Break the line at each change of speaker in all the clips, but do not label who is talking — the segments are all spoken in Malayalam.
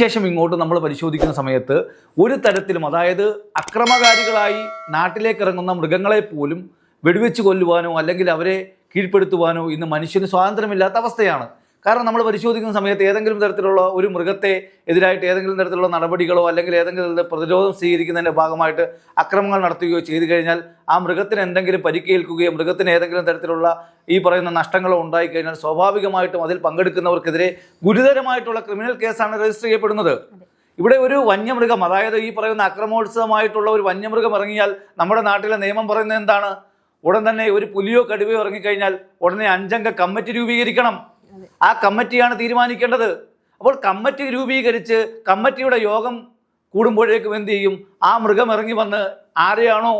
അതിനുശേഷം ഇങ്ങോട്ട് നമ്മൾ പരിശോധിക്കുന്ന സമയത്ത് ഒരു തരത്തിലും അതായത് അക്രമകാരികളായി നാട്ടിലേക്ക് ഇറങ്ങുന്ന മൃഗങ്ങളെ പോലും വെടിവെച്ച് കൊല്ലുവാനോ അല്ലെങ്കിൽ അവരെ കീഴ്പ്പെടുത്തുവാനോ ഇന്ന് മനുഷ്യന് സ്വാതന്ത്ര്യമില്ലാത്ത അവസ്ഥയാണ്. കാരണം നമ്മൾ പരിശോധിക്കുന്ന സമയത്ത് ഏതെങ്കിലും തരത്തിലുള്ള ഒരു മൃഗത്തെ എതിരായിട്ട് ഏതെങ്കിലും തരത്തിലുള്ള നടപടികളോ അല്ലെങ്കിൽ ഏതെങ്കിലും പ്രതിരോധം സ്വീകരിക്കുന്നതിന്റെ ഭാഗമായിട്ട് അക്രമങ്ങൾ നടത്തുകയോ ചെയ്തു കഴിഞ്ഞാൽ ആ മൃഗത്തിന് എന്തെങ്കിലും പരിക്കേൽക്കുകയോ മൃഗത്തിന് ഏതെങ്കിലും തരത്തിലുള്ള ഈ പറയുന്ന നഷ്ടങ്ങളോ ഉണ്ടായിക്കഴിഞ്ഞാൽ സ്വാഭാവികമായിട്ടും അതിൽ പങ്കെടുക്കുന്നവർക്കെതിരെ ഗുരുതരമായിട്ടുള്ള ക്രിമിനൽ കേസാണ് രജിസ്റ്റർ ചെയ്യപ്പെടുന്നത്. ഇവിടെ ഒരു വന്യമൃഗം അതായത് ഈ പറയുന്ന അക്രമോത്സവമായിട്ടുള്ള ഒരു വന്യമൃഗം ഇറങ്ങിയാൽ നമ്മുടെ നാട്ടിലെ നിയമം പറയുന്നത് എന്താണ്? ഉടൻ തന്നെ ഒരു പുലിയോ കടുവയോ ഇറങ്ങിക്കഴിഞ്ഞാൽ ഉടനെ അഞ്ചംഗ കമ്മിറ്റി രൂപീകരിക്കണം. ആ കമ്മിറ്റിയാണ് തീരുമാനിക്കേണ്ടത്. അപ്പോൾ കമ്മിറ്റി രൂപീകരിച്ച് കമ്മിറ്റിയുടെ യോഗം കൂടുമ്പോഴേക്കും എന്ത് ചെയ്യും? ആ മൃഗം ഇറങ്ങി വന്ന് ആരെയാണോ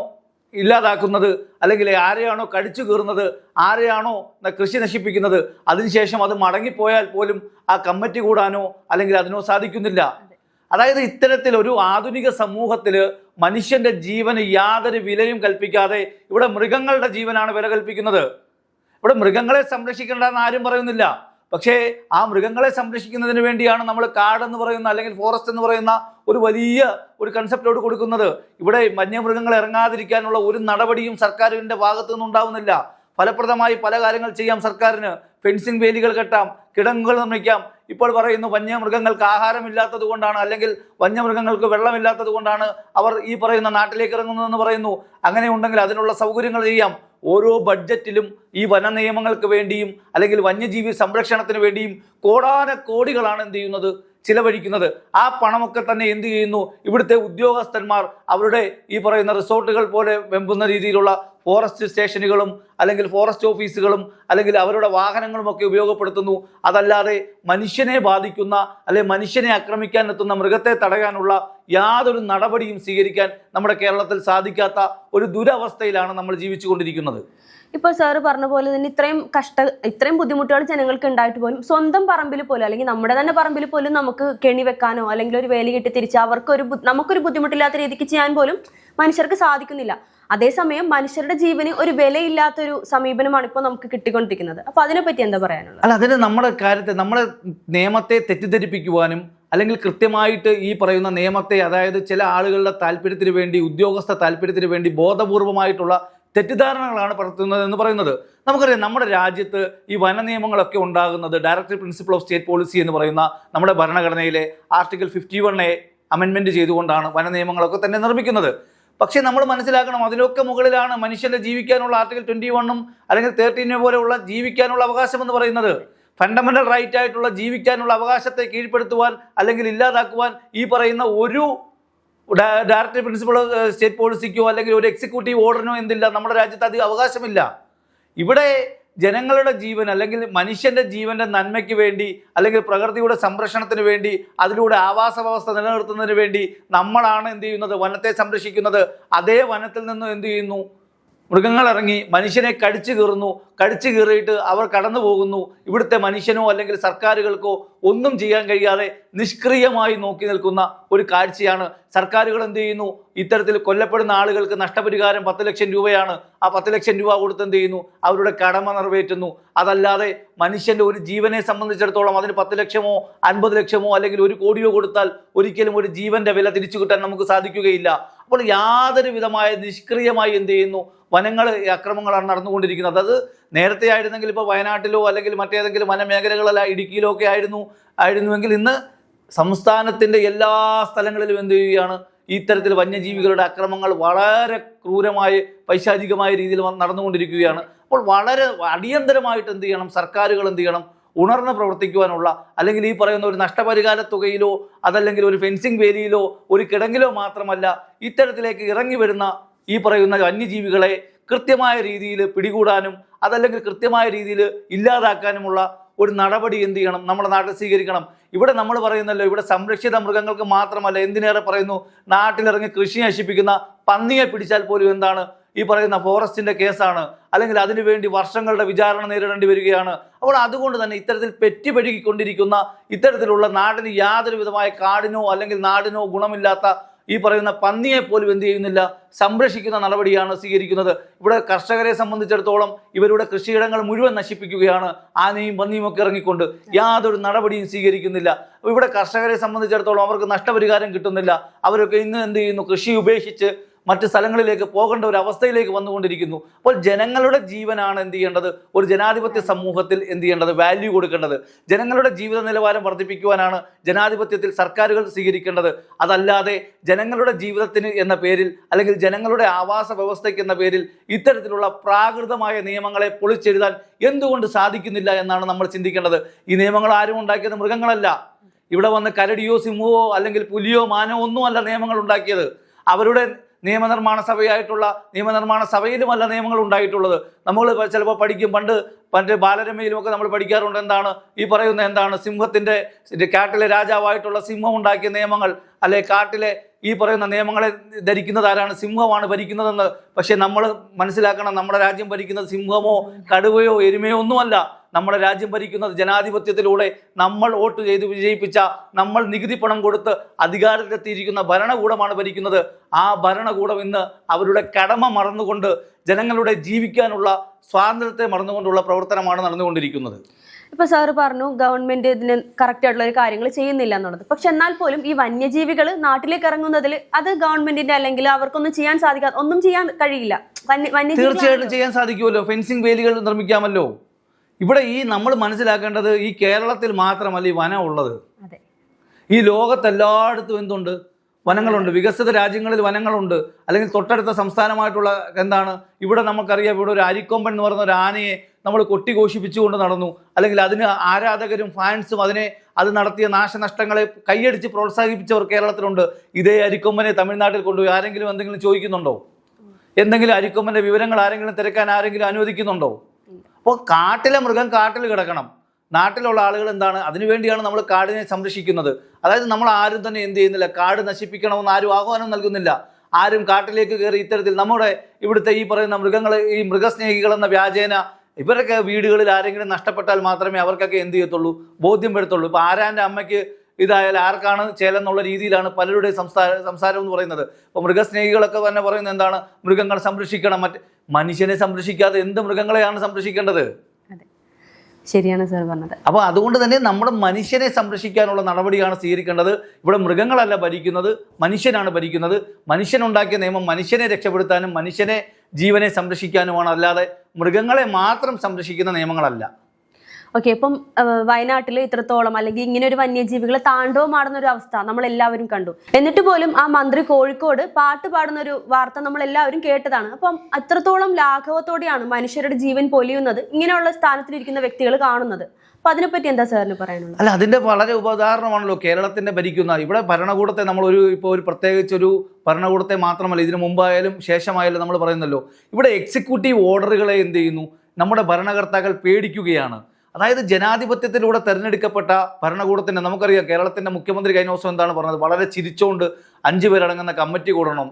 ഇല്ലാതാക്കുന്നത്? അല്ലെങ്കിൽ ആരെയാണോ കടിച്ചു കീറുന്നത്? ആരെയാണോ കൃഷി നശിപ്പിക്കുന്നത്? അതിനുശേഷം അത് മടങ്ങിപ്പോയാൽ പോലും ആ കമ്മിറ്റി കൂടാനോ അല്ലെങ്കിൽ അതിനോ സാധിക്കുന്നില്ല. അതായത് ഇത്തരത്തിൽ ഒരു ആധുനിക സമൂഹത്തിൽ മനുഷ്യന്റെ ജീവന് യാതൊരു വിലയും കൽപ്പിക്കാതെ ഇവിടെ മൃഗങ്ങളുടെ ജീവനാണ് വില കൽപ്പിക്കുന്നത്. ഇവിടെ മൃഗങ്ങളെ സംരക്ഷിക്കേണ്ടെന്ന് ആരും പറയുന്നില്ല. പക്ഷേ ആ മൃഗങ്ങളെ സംരക്ഷിക്കുന്നതിന് വേണ്ടിയാണ് നമ്മൾ കാടെന്ന് പറയുന്ന അല്ലെങ്കിൽ ഫോറസ്റ്റ് എന്ന് പറയുന്ന ഒരു വലിയ ഒരു കൺസെപ്റ്റോട് കൊടുക്കുന്നത്. ഇവിടെ വന്യമൃഗങ്ങൾ ഇറങ്ങാതിരിക്കാനുള്ള ഒരു നടപടിയും സർക്കാരിന്റെ ഭാഗത്തു നിന്നുണ്ടാവുന്നില്ല. ഫലപ്രദമായി പല കാര്യങ്ങൾ ചെയ്യാം സർക്കാരിന്. ഫെൻസിങ് വേലികൾ കെട്ടാം കിടങ്ങുകൾ നിർമ്മിക്കാം. ഇപ്പോൾ പറയുന്നു വന്യമൃഗങ്ങൾക്ക് ആഹാരമില്ലാത്തത് കൊണ്ടാണ് അല്ലെങ്കിൽ വന്യമൃഗങ്ങൾക്ക് വെള്ളമില്ലാത്തത് കൊണ്ടാണ് അവർ ഈ പറയുന്ന നാട്ടിലേക്ക് ഇറങ്ങുന്നതെന്ന് പറയുന്നു. അങ്ങനെ ഉണ്ടെങ്കിൽ അതിനുള്ള സൗകര്യങ്ങൾ ചെയ്യാം. ഓരോ ബഡ്ജറ്റിലും ഈ വന നിയമങ്ങൾക്ക് വേണ്ടിയും അല്ലെങ്കിൽ വന്യജീവി സംരക്ഷണത്തിന് വേണ്ടിയും കോടാന കോടികളാണ് എന്ത് ചെയ്യുന്നത്? ചിലവഴിക്കുന്നത്. ആ പണമൊക്കെ തന്നെ എന്ത് ചെയ്യുന്നു? ഇവിടുത്തെ ഉദ്യോഗസ്ഥന്മാർ അവരുടെ ഈ പറയുന്ന റിസോർട്ടുകൾ പോലെ വെമ്പുന്ന രീതിയിലുള്ള ഫോറസ്റ്റ് സ്റ്റേഷനുകളും അല്ലെങ്കിൽ ഫോറസ്റ്റ് ഓഫീസുകളും അല്ലെങ്കിൽ അവരുടെ വാഹനങ്ങളും ഒക്കെ ഉപയോഗപ്പെടുത്തുന്നു. അതല്ലാതെ മനുഷ്യനെ ബാധിക്കുന്ന അല്ലെങ്കിൽ മനുഷ്യനെ ആക്രമിക്കാൻ എത്തുന്ന മൃഗത്തെ തടയാനുള്ള യാതൊരു നടപടിയും സ്വീകരിക്കാൻ നമ്മുടെ കേരളത്തിൽ സാധിക്കാത്ത ഒരു ദുരവസ്ഥയിലാണ് നമ്മൾ ജീവിച്ചുകൊണ്ടിരിക്കുന്നത്.
ഇപ്പൊ സാറ് പറഞ്ഞ പോലെ തന്നെ ഇത്രയും കഷ്ട ഇത്രയും ബുദ്ധിമുട്ടുകൾ ജനങ്ങൾക്ക് ഉണ്ടായിട്ട് പോലും സ്വന്തം പറമ്പിൽ പോലും അല്ലെങ്കിൽ നമ്മുടെ തന്നെ പറമ്പിൽ പോലും നമുക്ക് കെണി വെക്കാനോ അല്ലെങ്കിൽ ഒരു വേലി കെട്ടി തിരിച്ച് അവർക്ക് ഒരു ബു- നമുക്കൊരു ബുദ്ധിമുട്ടില്ലാത്ത രീതിക്ക് ചെയ്യാൻ പോലും മനുഷ്യർക്ക് സാധിക്കുന്നില്ല. അതേസമയം മനുഷ്യരുടെ ജീവന് ഒരു വിലയില്ലാത്തൊരു സമീപനമാണ് ഇപ്പോൾ നമുക്ക് കിട്ടിക്കൊണ്ടിരിക്കുന്നത്. അപ്പൊ അതിനെപ്പറ്റി എന്താ പറയാനുള്ളത്?
അല്ല അതിന് നമ്മുടെ കാര്യത്തെ നമ്മുടെ നിയമത്തെ തെറ്റിദ്ധരിപ്പിക്കുവാനും അല്ലെങ്കിൽ കൃത്യമായിട്ട് ഈ പറയുന്ന നിയമത്തെ അതായത് ചില ആളുകളുടെ താല്പര്യത്തിന് വേണ്ടി ഉദ്യോഗസ്ഥ താല്പര്യത്തിന് വേണ്ടി ബോധപൂർവമായിട്ടുള്ള തെറ്റിദ്ധാരണകളാണ് പടർത്തുന്നത് എന്ന് പറയുന്നത്. നമുക്കറിയാം നമ്മുടെ രാജ്യത്ത് ഈ വന നിയമങ്ങളൊക്കെ ഉണ്ടാകുന്നത് director principle of state policy എന്ന് പറയുന്ന നമ്മുടെ ഭരണഘടനയിലെ ആർട്ടിക്കിൾ ഫിഫ്റ്റി എ അമെൻമെന്റ് ചെയ്തുകൊണ്ടാണ് വന നിയമങ്ങളൊക്കെ തന്നെ നിർമ്മിക്കുന്നത്. പക്ഷേ നമ്മൾ മനസ്സിലാക്കണം അതിനൊക്കെ മുകളിലാണ് മനുഷ്യന്റെ ജീവിക്കാനുള്ള ആർട്ടിക്കിൾ ട്വന്റി വണ്ണും അല്ലെങ്കിൽ തേർട്ടീനെ പോലെയുള്ള ജീവിക്കാനുള്ള അവകാശം എന്ന് പറയുന്നത്. ഫണ്ടമെന്റൽ റൈറ്റ് ആയിട്ടുള്ള ജീവിക്കാനുള്ള അവകാശത്തെ കീഴ്പ്പെടുത്തുവാൻ അല്ലെങ്കിൽ ഇല്ലാതാക്കുവാൻ ഈ പറയുന്ന ഒരു ഡയറക്ടർ പ്രിൻസിപ്പൾ സ്റ്റേറ്റ് പോളിസിക്കോ അല്ലെങ്കിൽ ഒരു എക്സിക്യൂട്ടീവ് ഓർഡറിനോ എന്തില്ല. നമ്മുടെ രാജ്യത്ത് അധികം അവകാശമില്ല. ഇവിടെ ജനങ്ങളുടെ ജീവൻ അല്ലെങ്കിൽ മനുഷ്യന്റെ ജീവന്റെ നന്മയ്ക്ക് വേണ്ടി അല്ലെങ്കിൽ പ്രകൃതിയുടെ സംരക്ഷണത്തിന് വേണ്ടി അതിലൂടെ ആവാസ വ്യവസ്ഥ നിലനിർത്തുന്നതിന് വേണ്ടി നമ്മളാണ് എന്ത് ചെയ്യുന്നത്? വനത്തെ സംരക്ഷിക്കുന്നത്. അതേ വനത്തിൽ നിന്നും എന്ത് ചെയ്യുന്നു? മൃഗങ്ങൾ ഇറങ്ങി മനുഷ്യനെ കടിച്ചു കീറുന്നു. കടിച്ചു കീറിയിട്ട് അവർ കടന്നു പോകുന്നു. ഇവിടുത്തെ മനുഷ്യനോ അല്ലെങ്കിൽ സർക്കാരുകൾക്കോ ഒന്നും ചെയ്യാൻ കഴിയാതെ നിഷ്ക്രിയമായി നോക്കി നിൽക്കുന്ന ഒരു കാഴ്ചയാണ്. സർക്കാരുകൾ എന്ത് ചെയ്യുന്നു? ഇത്തരത്തിൽ കൊല്ലപ്പെടുന്ന ആളുകൾക്ക് നഷ്ടപരിഹാരം പത്ത് ലക്ഷം രൂപയാണ്. ആ പത്ത് ലക്ഷം രൂപ കൊടുത്ത് എന്ത് ചെയ്യുന്നു? അവരുടെ കടമ നിറവേറ്റുന്നു. അതല്ലാതെ മനുഷ്യന്റെ ഒരു ജീവനെ സംബന്ധിച്ചിടത്തോളം അതിന് പത്ത് ലക്ഷമോ അൻപത് ലക്ഷമോ അല്ലെങ്കിൽ ഒരു കോടിയോ കൊടുത്താൽ ഒരിക്കലും ഒരു ജീവന്റെ വില തിരിച്ചു കിട്ടാൻ നമുക്ക് സാധിക്കുകയില്ല. അപ്പോൾ യാതൊരു വിധമായ നിഷ്ക്രിയമായി എന്ത് ചെയ്യുന്നു? വനങ്ങൾ അക്രമങ്ങളാണ് നടന്നുകൊണ്ടിരിക്കുന്നത്. അത് നേരത്തെ ആയിരുന്നെങ്കിൽ ഇപ്പോൾ വയനാട്ടിലോ അല്ലെങ്കിൽ മറ്റേതെങ്കിലും വനമേഖലകളിലോ ഇടുക്കിയിലോ ഒക്കെ ആയിരുന്നു ആയിരുന്നുവെങ്കിൽ ഇന്ന് സംസ്ഥാനത്തിന്റെ എല്ലാ സ്ഥലങ്ങളിലും എന്ത് ചെയ്യുകയാണ്? ഇത്തരത്തിൽ വന്യജീവികളുടെ അക്രമങ്ങൾ വളരെ ക്രൂരമായി പൈശാചികമായ രീതിയിൽ നടന്നുകൊണ്ടിരിക്കുകയാണ്. അപ്പോൾ വളരെ അടിയന്തരമായിട്ട് എന്ത് ചെയ്യണം? സർക്കാരുകൾ എന്ത് ചെയ്യണം? ഉണർന്ന് പ്രവർത്തിക്കുവാനുള്ള അല്ലെങ്കിൽ ഈ പറയുന്ന ഒരു നഷ്ടപരിഹാര തുകയിലോ അതല്ലെങ്കിൽ ഒരു ഫെൻസിങ് വേലിയിലോ ഒരു കിടങ്ങിലോ മാത്രമല്ല ഇത്തരത്തിലേക്ക് ഇറങ്ങി വരുന്ന ഈ പറയുന്ന വന്യജീവികളെ കൃത്യമായ രീതിയിൽ പിടികൂടാനും അതല്ലെങ്കിൽ കൃത്യമായ രീതിയിൽ ഇല്ലാതാക്കാനുമുള്ള ഒരു നടപടി എന്ത് ചെയ്യണം? നമ്മുടെ നാട്ടിൽ സ്വീകരിക്കണം. ഇവിടെ നമ്മൾ പറയുന്നല്ലോ ഇവിടെ സംരക്ഷിത മൃഗങ്ങൾക്ക് മാത്രമല്ല എന്തിനേറെ പറയുന്നു? നാട്ടിലിറങ്ങി കൃഷി നശിപ്പിക്കുന്ന പന്നിയെ പിടിച്ചാൽ പോലും എന്താണ്? ഈ പറയുന്ന ഫോറസ്റ്റിന്റെ കേസാണ്. അല്ലെങ്കിൽ അതിനുവേണ്ടി വർഷങ്ങളുടെ വിചാരണ നേരിടേണ്ടി വരികയാണ്. അപ്പോൾ അതുകൊണ്ട് തന്നെ ഇത്തരത്തിൽ പെറ്റുപഴുകിക്കൊണ്ടിരിക്കുന്ന ഇത്തരത്തിലുള്ള നാടിന് യാതൊരു വിധമായ കാടിനോ അല്ലെങ്കിൽ നാടിനോ ഗുണമില്ലാത്ത ഈ പറയുന്ന പന്നിയെ പോലും എന്ത് ചെയ്യുന്നില്ല സംരക്ഷിക്കുന്ന നടപടിയാണ് സ്വീകരിക്കുന്നത്. ഇവിടെ കർഷകരെ സംബന്ധിച്ചിടത്തോളം ഇവരുടെ കൃഷിയിടങ്ങൾ മുഴുവൻ നശിപ്പിക്കുകയാണ്. ആനയും പന്നിയും ഒക്കെ ഇറങ്ങിക്കൊണ്ട് യാതൊരു നടപടിയും സ്വീകരിക്കുന്നില്ല. ഇവിടെ കർഷകരെ സംബന്ധിച്ചിടത്തോളം അവർക്ക് നഷ്ടപരിഹാരം കിട്ടുന്നില്ല. അവരൊക്കെ ഇന്ന് എന്ത് ചെയ്യുന്നു? കൃഷി ഉപേക്ഷിച്ച് മറ്റ് സ്ഥലങ്ങളിലേക്ക് പോകേണ്ട ഒരു അവസ്ഥയിലേക്ക് വന്നുകൊണ്ടിരിക്കുന്നു. അപ്പോൾ ജനങ്ങളുടെ ജീവനാണ് എന്ത് ചെയ്യേണ്ടത്? ഒരു ജനാധിപത്യ സമൂഹത്തിൽ എന്ത് ചെയ്യേണ്ടത്? വാല്യൂ കൊടുക്കേണ്ടത്. ജനങ്ങളുടെ ജീവിത നിലവാരം വർദ്ധിപ്പിക്കുവാനാണ് ജനാധിപത്യത്തിൽ സർക്കാരുകൾ സ്വീകരിക്കേണ്ടത്. അതല്ലാതെ ജനങ്ങളുടെ ജീവിതത്തിന് എന്ന പേരിൽ അല്ലെങ്കിൽ ജനങ്ങളുടെ ആവാസ വ്യവസ്ഥയ്ക്ക് എന്ന പേരിൽ ഇത്തരത്തിലുള്ള പ്രാകൃതമായ നിയമങ്ങളെ പൊളിച്ചെഴുതാൻ എന്തുകൊണ്ട് സാധിക്കുന്നില്ല എന്നാണ് നമ്മൾ ചിന്തിക്കേണ്ടത്. ഈ നിയമങ്ങൾ ആരും ഉണ്ടാക്കിയത് മൃഗങ്ങളല്ല. ഇവിടെ വന്ന് കരടിയോ സിംഹമോ അല്ലെങ്കിൽ പുലിയോ മാനോ ഒന്നുമല്ല നിയമങ്ങൾ ഉണ്ടാക്കിയത്. അവരുടെ നിയമനിർമ്മാണ സഭയായിട്ടുള്ള നിയമനിർമ്മാണ സഭയിലുമല്ല നിയമങ്ങൾ ഉണ്ടായിട്ടുള്ളത്. നമ്മൾ ചിലപ്പോൾ പഠിക്കും. പണ്ട് പണ്ട് ബാലരമയിലുമൊക്കെ നമ്മൾ പഠിക്കാറുണ്ട്. എന്താണ്? ഈ പറയുന്ന എന്താണ്? സിംഹത്തിന്റെ കാട്ടിലെ രാജാവായിട്ടുള്ള സിംഹം ഉണ്ടാക്കിയ നിയമങ്ങൾ അല്ലെ കാട്ടിലെ ഈ പറയുന്ന നിയമങ്ങളെ ധരിക്കുന്നത് ആരാണ്? സിംഹമാണ് ഭരിക്കുന്നതെന്ന്. പക്ഷേ നമ്മൾ മനസ്സിലാക്കണം നമ്മുടെ രാജ്യം ഭരിക്കുന്നത് സിംഹമോ കടുവയോ എരുമയോ ഒന്നുമല്ല. നമ്മുടെ രാജ്യം ഭരിക്കുന്നത് ജനാധിപത്യത്തിലൂടെ നമ്മൾ വോട്ട് ചെയ്ത് വിജയിപ്പിച്ച നമ്മൾ നികുതി പണം കൊടുത്ത് അധികാരത്തിലെത്തിയിരിക്കുന്ന ഭരണകൂടമാണ് ഭരിക്കുന്നത്. ആ ഭരണകൂടം ഇന്ന് അവരുടെ കടമ മറന്നുകൊണ്ട് ജനങ്ങളുടെ ജീവിക്കാനുള്ള സ്വാതന്ത്ര്യത്തെ മറന്നുകൊണ്ടുള്ള പ്രവർത്തനമാണ് നടന്നുകൊണ്ടിരിക്കുന്നത്.
ഇപ്പൊ സാറ് പറഞ്ഞു ഗവൺമെന്റ് ഇതിന് കറക്റ്റ് ആയിട്ടുള്ള ഒരു കാര്യങ്ങൾ ചെയ്യുന്നില്ല എന്നുള്ളത്. പക്ഷെ എന്നാൽ പോലും ഈ വന്യജീവികൾ നാട്ടിലേക്ക് ഇറങ്ങുന്നതിൽ അത് ഗവൺമെന്റിന്റെ അല്ലെങ്കിൽ അവർക്കൊന്നും ചെയ്യാൻ സാധിക്കാത്ത ഒന്നും ചെയ്യാൻ കഴിയില്ല.
തീർച്ചയായിട്ടും ചെയ്യാൻ സാധിക്കുമല്ലോ. ഫെൻസിങ് വേലികൾ നിർമ്മിക്കാമല്ലോ. ഇവിടെ ഈ നമ്മൾ മനസ്സിലാക്കേണ്ടത് ഈ കേരളത്തിൽ മാത്രമല്ല ഈ വനം ഉള്ളത്.
അതെ.
ഈ ലോകത്തെല്ലായിടത്തും എന്തുണ്ട്? വനങ്ങളുണ്ട്. വികസിത രാജ്യങ്ങളിൽ വനങ്ങളുണ്ട്. അല്ലെങ്കിൽ തൊട്ടടുത്ത സംസ്ഥാനമായിട്ടുള്ള എന്താണ്? ഇവിടെ നമുക്കറിയാം ഇവിടെ ഒരു അരിക്കൊമ്പൻ എന്ന് പറയുന്ന ഒരു ആനയെ നമ്മൾ കൊട്ടിഘോഷിപ്പിച്ചുകൊണ്ട് നടന്നു. അല്ലെങ്കിൽ അതിന് ആരാധകരും ഫാൻസും അതിനെ അത് നടത്തിയ നാശനഷ്ടങ്ങളെ കൈയടിച്ച് പ്രോത്സാഹിപ്പിച്ചവർ കേരളത്തിലുണ്ട്. ഇതേ അരിക്കൊമ്പനെ തമിഴ്നാട്ടിൽ കൊണ്ടുപോയി ആരെങ്കിലും എന്തെങ്കിലും ചോദിക്കുന്നുണ്ടോ? എന്തെങ്കിലും അരിക്കൊമ്പന്റെ വിവരങ്ങൾ ആരെങ്കിലും തിരക്കാൻ ആരെങ്കിലും അനുവദിക്കുന്നുണ്ടോ? അപ്പോൾ കാട്ടിലെ മൃഗം കാട്ടിൽ കിടക്കണം. നാട്ടിലുള്ള ആളുകൾ എന്താണ്? അതിനുവേണ്ടിയാണ് നമ്മൾ കാടിനെ സംരക്ഷിക്കുന്നത്. അതായത് നമ്മൾ ആരും തന്നെ എന്ത് ചെയ്യുന്നില്ല. കാട് നശിപ്പിക്കണമെന്ന് ആരും ആഹ്വാനം നൽകുന്നില്ല. ആരും കാട്ടിലേക്ക് കയറി ഇത്തരത്തിൽ നമ്മുടെ ഇവിടുത്തെ ഈ പറയുന്ന മൃഗങ്ങൾ ഈ മൃഗസ്നേഹികൾ എന്ന വ്യാജേന ഇവരൊക്കെ വീടുകളിൽ ആരെങ്കിലും നഷ്ടപ്പെട്ടാൽ മാത്രമേ അവർക്കൊക്കെ എന്ത് ചെയ്യത്തുള്ളൂ? ബോധ്യം പെടുത്തുള്ളൂ. ഇപ്പോൾ ആരാന്റെ അമ്മയ്ക്ക് ഇതായാൽ ആർക്കാണ് ചേലെന്നുള്ള രീതിയിലാണ് പലരുടെയും സംസാര സംസാരം എന്ന് പറയുന്നത്. അപ്പോൾ മൃഗസ്നേഹികളൊക്കെ തന്നെ പറയുന്നത് എന്താണ്? മൃഗങ്ങളെ സംരക്ഷിക്കണം. മറ്റ് മനുഷ്യനെ സംരക്ഷിക്കാതെ എന്ത് മൃഗങ്ങളെയാണ് സംരക്ഷിക്കേണ്ടത്?
ശരിയാണ് സാർ പറഞ്ഞത്.
അപ്പോൾ അതുകൊണ്ട് തന്നെ നമ്മുടെ മനുഷ്യനെ സംരക്ഷിക്കാനുള്ള നടപടിയാണ് സ്വീകരിക്കേണ്ടത്. ഇവിടെ മൃഗങ്ങളല്ല ഭരിക്കുന്നത് മനുഷ്യനാണ് ഭരിക്കുന്നത്. മനുഷ്യനുണ്ടാക്കിയ നിയമം മനുഷ്യനെ രക്ഷപ്പെടുത്താനും മനുഷ്യനെ ജീവനെ സംരക്ഷിക്കാനുമാണ്. അല്ലാതെ മൃഗങ്ങളെ മാത്രം സംരക്ഷിക്കുന്ന നിയമങ്ങളല്ല.
ഓക്കെ ഇപ്പം വയനാട്ടിൽ ഇത്രത്തോളം അല്ലെങ്കിൽ ഇങ്ങനെ ഒരു വന്യജീവികൾ താണ്ഡവമാടുന്ന ഒരു അവസ്ഥ നമ്മൾ എല്ലാവരും കണ്ടു. എന്നിട്ട് പോലും ആ മന്ത്രി കോഴിക്കോട് പാട്ട് പാടുന്ന ഒരു വാർത്ത നമ്മൾ എല്ലാവരും കേട്ടതാണ്. അപ്പം അത്രത്തോളം ലാഘവത്തോടെയാണ് മനുഷ്യരുടെ ജീവൻ പൊലിയുന്നത് ഇങ്ങനെയുള്ള സ്ഥാനത്തിലിരിക്കുന്ന വ്യക്തികൾ കാണുന്നത്. അപ്പൊ അതിനെപ്പറ്റി എന്താ സാറിന് പറയാനുള്ളത്?
അല്ല അതിന്റെ വളരെ ഉദാഹരണമാണല്ലോ കേരളത്തിന്റെ ഭരിക്കുന്ന. ഇവിടെ ഭരണകൂടത്തെ നമ്മൾ ഒരു ഇപ്പോൾ ഒരു പ്രത്യേകിച്ച് ഒരു ഭരണകൂടത്തെ മാത്രമല്ല ഇതിനു മുമ്പായാലും ശേഷമായാലും നമ്മൾ പറയുന്നല്ലോ. ഇവിടെ എക്സിക്യൂട്ടീവ് ഓർഡറുകളെ എന്ത് ചെയ്യുന്നു? നമ്മുടെ ഭരണകർത്താക്കൾ പേടിക്കുകയാണ്. അതായത് ജനാധിപത്യത്തിലൂടെ തെരഞ്ഞെടുക്കപ്പെട്ട ഭരണകൂടത്തിന്റെ നമുക്കറിയാം കേരളത്തിന്റെ മുഖ്യമന്ത്രി കഴിഞ്ഞ ദിവസം എന്താണ് പറഞ്ഞത്? വളരെ ചിരിച്ചുകൊണ്ട് അഞ്ചു പേരടങ്ങുന്ന കമ്മിറ്റി കൂടണം.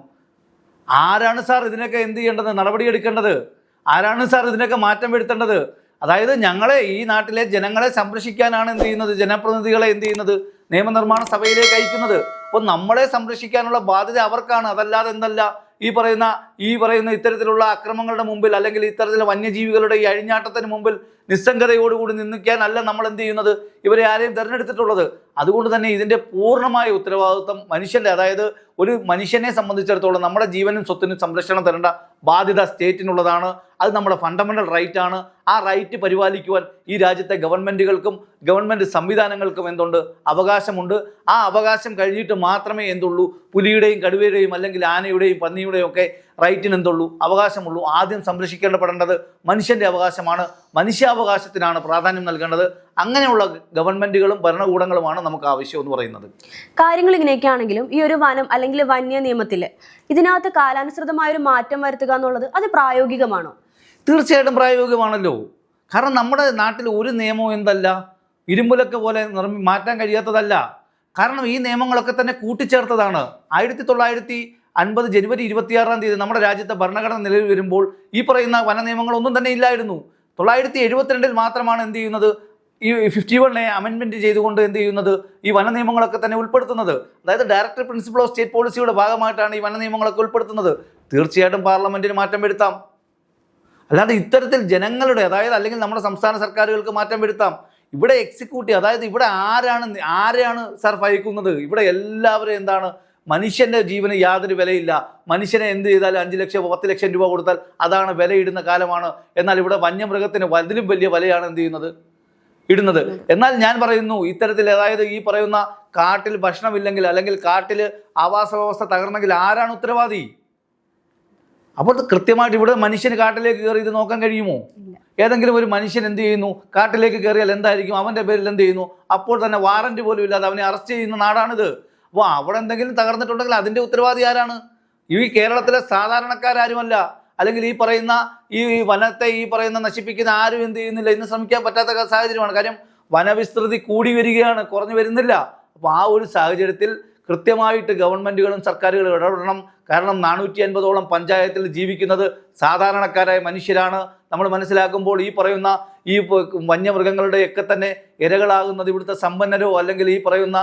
ആരാണ് സാർ ഇതിനൊക്കെ എന്ത് ചെയ്യേണ്ടത്? നടപടിയെടുക്കേണ്ടത് ആരാണ് സാർ ഇതിനൊക്കെ മാറ്റം വരുത്തേണ്ടത്? അതായത് ഞങ്ങളെ ഈ നാട്ടിലെ ജനങ്ങളെ സംരക്ഷിക്കാനാണ് എന്ത് ചെയ്യുന്നത്? ജനപ്രതിനിധികളെ എന്ത് ചെയ്യുന്നത്? നിയമനിർമ്മാണ സഭയിലേക്ക് അയക്കുന്നത്. അപ്പോൾ നമ്മളെ സംരക്ഷിക്കാനുള്ള ബാധ്യത അവർക്കാണ്. അതല്ലാതെ എന്തല്ല? ഈ പറയുന്ന ഈ പറയുന്ന ഇത്തരത്തിലുള്ള അക്രമങ്ങളുടെ മുമ്പിൽ അല്ലെങ്കിൽ ഇത്തരത്തിലുള്ള വന്യജീവികളുടെ ഈ അഴിഞ്ഞാട്ടത്തിന് മുമ്പിൽ നിസ്സംഗതയോടുകൂടി നിന്നിക്കാനല്ല നമ്മൾ എന്ത് ചെയ്യുന്നത്? ഇവരെ ആരെയും തിരഞ്ഞെടുത്തിട്ടുള്ളത്. അതുകൊണ്ട് തന്നെ ഇതിന്റെ പൂർണമായ ഉത്തരവാദിത്വം മനുഷ്യന്റെ അതായത് ഒരു മനുഷ്യനെ സംബന്ധിച്ചിടത്തോളം നമ്മുടെ ജീവനും സ്വത്തിനും സംരക്ഷണം തരേണ്ട ബാധ്യത സ്റ്റേറ്റിനുള്ളതാണ്. അത് നമ്മുടെ ഫണ്ടമെന്റൽ റൈറ്റ് ആണ്. ആ റൈറ്റ് പരിപാലിക്കുവാൻ ഈ രാജ്യത്തെ ഗവൺമെന്റുകൾക്കും ഗവൺമെന്റ് സംവിധാനങ്ങൾക്കും എന്തുണ്ട്? അവകാശമുണ്ട്. ആ അവകാശം കഴിഞ്ഞിട്ട് മാത്രമേ എന്തുള്ളൂ? പുലിയുടെയും കടുവയുടെയും അല്ലെങ്കിൽ ആനയുടെയും പന്നിയുടെയും ഒക്കെ റൈറ്റിന് എന്തുള്ളൂ? അവകാശമുള്ളൂ. ആദ്യം സംരക്ഷിക്കേണ്ടപ്പെടേണ്ടത് മനുഷ്യന്റെ അവകാശമാണ്. മനുഷ്യാവകാശത്തിനാണ് പ്രാധാന്യം നൽകേണ്ടത്. അങ്ങനെയുള്ള ഗവൺമെന്റുകളും ഭരണകൂടങ്ങളുമാണ് നമുക്ക് ആവശ്യം എന്ന് പറയുന്നത്.
കാര്യങ്ങൾ ഇങ്ങനെയൊക്കെ ആണെങ്കിലും ഈ ഒരു വനം അല്ലെങ്കിൽ വന്യ നിയമത്തിൽ ഇതിനകത്ത് കാലാനുസൃതമായ ഒരു മാറ്റം വരുത്തുക എന്നുള്ളത് അത് പ്രായോഗികമാണോ?
തീർച്ചയായിട്ടും പ്രായോഗികമാണല്ലോ. കാരണം നമ്മുടെ നാട്ടിൽ ഒരു നിയമവും എന്തല്ല? ഇരുമ്പുലക്ക പോലെ നിർമ്മി മാറ്റാൻ കഴിയാത്തതല്ല. കാരണം ഈ നിയമങ്ങളൊക്കെ തന്നെ കൂട്ടിച്ചേർത്തതാണ്. ആയിരത്തി തൊള്ളായിരത്തി അൻപത് ജനുവരി ഇരുപത്തിയാറാം തീയതി നമ്മുടെ രാജ്യത്തെ ഭരണഘടന നിലവിൽ വരുമ്പോൾ ഈ പറയുന്ന വന നിയമങ്ങളൊന്നും തന്നെ ഇല്ലായിരുന്നു. തൊള്ളായിരത്തി എഴുപത്തിരണ്ടിൽ മാത്രമാണ് എന്ത് ചെയ്യുന്നത്? ഈ ഫിഫ്റ്റി വണ്ണെ അമെൻമെന്റ് ചെയ്തുകൊണ്ട് എന്ത് ചെയ്യുന്നത്? ഈ വന നിയമങ്ങളൊക്കെ തന്നെ ഉൾപ്പെടുത്തുന്നത്. അതായത് ഡയറക്ടർ പ്രിൻസിപ്പൾ ഓഫ് സ്റ്റേറ്റ് പോളിസിയുടെ ഭാഗമായിട്ടാണ് ഈ വന നിയമങ്ങളൊക്കെ ഉൾപ്പെടുത്തുന്നത്. തീർച്ചയായിട്ടും പാർലമെന്റിന് മാറ്റം വരുത്താം. അല്ലാതെ ഇത്തരത്തിൽ ജനങ്ങളുടെ അതായത് അല്ലെങ്കിൽ നമ്മുടെ സംസ്ഥാന സർക്കാരുകൾക്ക് മാറ്റം വരുത്താം. ഇവിടെ എക്സിക്യൂട്ടീവ് അതായത് ഇവിടെ ആരാണ് ആരെയാണ് സർ ഭയക്കുന്നത് ഇവിടെ എല്ലാവരും എന്താണ് മനുഷ്യന്റെ ജീവന് യാതൊരു വിലയില്ല. മനുഷ്യനെ എന്ത് ചെയ്താലും അഞ്ച് ലക്ഷം പത്ത് ലക്ഷം രൂപ കൊടുത്താൽ അതാണ് വിലയിടുന്ന കാലമാണ്. എന്നാൽ ഇവിടെ വന്യമൃഗത്തിന് വലുതിലും വലിയ വിലയാണ് എന്ത് ചെയ്യുന്നത്? ഇടുന്നത്. എന്നാൽ ഞാൻ പറയുന്നു ഇത്തരത്തിൽ അതായത് ഈ പറയുന്ന കാട്ടിൽ ഭക്ഷണമില്ലെങ്കിൽ അല്ലെങ്കിൽ കാട്ടിൽ ആവാസ വ്യവസ്ഥ തകർന്നെങ്കിൽ ആരാണ് ഉത്തരവാദി? അപ്പോൾ കൃത്യമായിട്ട് ഇവിടെ മനുഷ്യന് കാട്ടിലേക്ക് കയറി ഇത് നോക്കാൻ കഴിയുമോ. ഏതെങ്കിലും ഒരു മനുഷ്യൻ എന്ത് ചെയ്യുന്നു? കാട്ടിലേക്ക് കയറിയാൽ എന്തായിരിക്കും? അവന്റെ പേരിൽ എന്ത് ചെയ്യുന്നു? അപ്പോൾ തന്നെ വാറന്റ് പോലും ഇല്ലാതെ അവനെ അറസ്റ്റ് ചെയ്യുന്ന നാടാണിത്. അപ്പോൾ അവിടെ എന്തെങ്കിലും തകർന്നിട്ടുണ്ടെങ്കിൽ അതിന്റെ ഉത്തരവാദി ആരാണ്? ഈ കേരളത്തിലെ സാധാരണക്കാരാരുമല്ല അല്ലെങ്കിൽ ഈ പറയുന്ന ഈ വനത്തെ ഈ പറയുന്ന നശിപ്പിക്കുന്ന ആരും എന്ത് ചെയ്യുന്നില്ല. ഇന്ന് ശ്രമിക്കാൻ പറ്റാത്ത സാഹചര്യമാണ്. കാര്യം വനവിസ്തൃതി കൂടി വരികയാണ്. കുറഞ്ഞു വരുന്നില്ല. അപ്പോൾ ആ ഒരു സാഹചര്യത്തിൽ കൃത്യമായിട്ട് ഗവൺമെന്റുകളും സർക്കാരുകളും ഇടപെടണം. കാരണം നാനൂറ്റി അൻപതോളം പഞ്ചായത്തിൽ ജീവിക്കുന്നത് സാധാരണക്കാരായ മനുഷ്യരാണ്. നമ്മൾ മനസ്സിലാക്കുമ്പോൾ ഈ പറയുന്ന ഈ വന്യമൃഗങ്ങളുടെയൊക്കെ തന്നെ ഇരകളാകുന്നത് ഇവിടുത്തെ സമ്പന്നരോ അല്ലെങ്കിൽ ഈ പറയുന്ന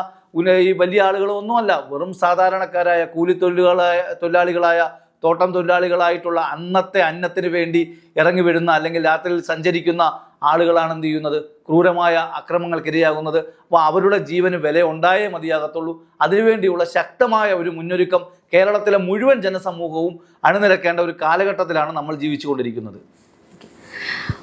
ഈ വലിയ ആളുകളോ ഒന്നുമല്ല. വെറും സാധാരണക്കാരായ കൂലിത്തൊഴിലുകളായ തൊഴിലാളികളായ തോട്ടം തൊഴിലാളികളായിട്ടുള്ള അന്നത്തെ അന്നത്തിന് വേണ്ടി ഇറങ്ങി വരുന്ന അല്ലെങ്കിൽ രാത്രിയിൽ സഞ്ചരിക്കുന്ന ആളുകളാണ് എന്ത് ചെയ്യുന്നത്? ക്രൂരമായ അക്രമങ്ങൾക്കിരയാകുന്നത്. അപ്പോൾ അവരുടെ ജീവന് വില ഉണ്ടായേ മതിയാകത്തുള്ളൂ. അതിനുവേണ്ടിയുള്ള ശക്തമായ ഒരു മുന്നൊരുക്കം കേരളത്തിലെ മുഴുവൻ ജനസമൂഹവും അണിനിരക്കേണ്ട ഒരു കാലഘട്ടത്തിലാണ് നമ്മൾ ജീവിച്ചുകൊണ്ടിരിക്കുന്നത്.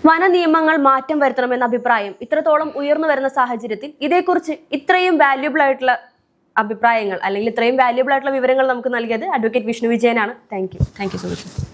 വന നിയമങ്ങൾ മാറ്റം വരുത്തണമെന്ന അഭിപ്രായം ഇത്രത്തോളം ഉയർന്നു വരുന്ന സാഹചര്യത്തിൽ ഇതേക്കുറിച്ച് ഇത്രയും വാല്യുബിൾ ആയിട്ടുള്ള അഭിപ്രായങ്ങൾ അല്ലെങ്കിൽ ഇത്രയും വാല്യുബിൾ ആയിട്ടുള്ള വിവരങ്ങൾ നമുക്ക് നൽകിയത് അഡ്വക്കേറ്റ് വിഷ്ണു വിജയനാണ്. Thank you thank you so much